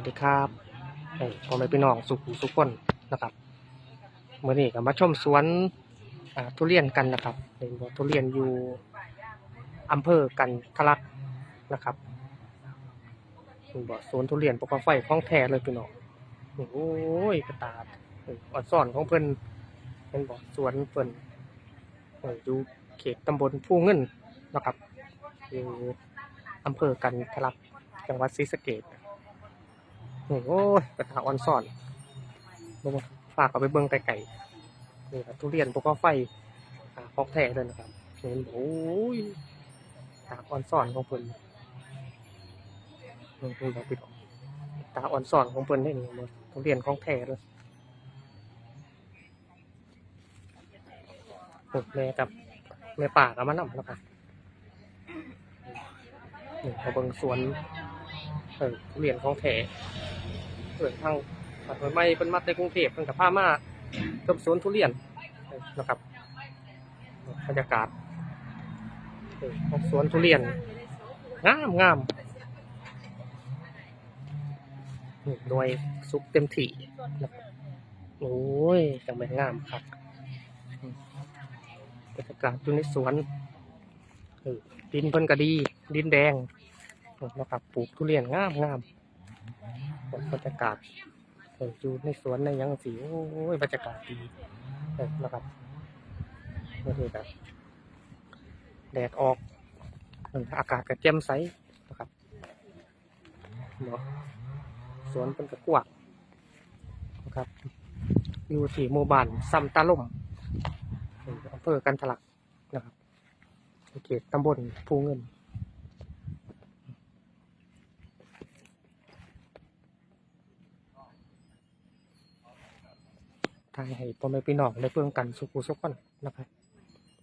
วัสดีครับเอ้ยพ่อแม่พี่น้องสุขุสุขคนนะครับเมื่อนี้ก็มาชมสวนทุเรียนกันนะครับเป็นทุเรียนอยู่อำเภอกันทะลักนะครับเป็นบ่สวนทุเรียนปกไฟของแท้เลยพี่น้องโอ้ยกระตาดอ้ยอ่อซ่อนของเพิ่นเป็นบ่สวนเพิ่นเอ้ยอยู่เขตตำบลผู้เงินนะครับอยู่อำเภอกันทะลักจังหวัดศรีสะเก ษโอ้โหกระถาออนซ่อนลงมาฝากเอาไปเบิ่งไก่ๆนี่ครับทุเรียนพวกก็ไฟอ่าพอกแท้เลยนะครับเห็นโอ้ยตาออนซ่อนของเพิ่นนี่คุณบอกพี่น้องตาออนซ่อนของเพิ่นได้นี่หมดทุเรียนของแท้เลยโอ้แม่กับแม่ป่ากับมันนำแล้วครับนี่เขาเบิ่งสวน เออทุเรียนของแท้ เปิดทางปัดไม้เป็นมัดในกรุงเทพเป็นกับผ้ามาเกับสวนทุเรียนนะครับบรรยากาศของสวนทุเรียนงามงามหน่วยสุกเต็มที่นะครับโอ้ยจังเป็นงามครับบรรยากาศอยู่ในสวนดินเพิ่นก็ดี ดินแดงนะครับปลูกทุเรียนงามงาม บรรยากาศอยู่ในสวนในยังสีโอ้ยบรรยากาศดีนะครับนี่คือแบบแดดออกอากาศก็แจ่มใสนะครับเนาะสวนเป็นกระกว้งนะครับ อยู่ที่หมู่บ้านซัมตาล่มอออำเภอกันทะลักนะครับเขตตำบลภูเงิน ทายให้พ่อแม่พี่น้องได้เพิ่งกันสุขุสุขคนนะครับ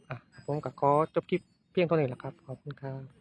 อะผมก็ขอจบคลิปเพียงเท่านี้แหละครับ ขอบคุณครับ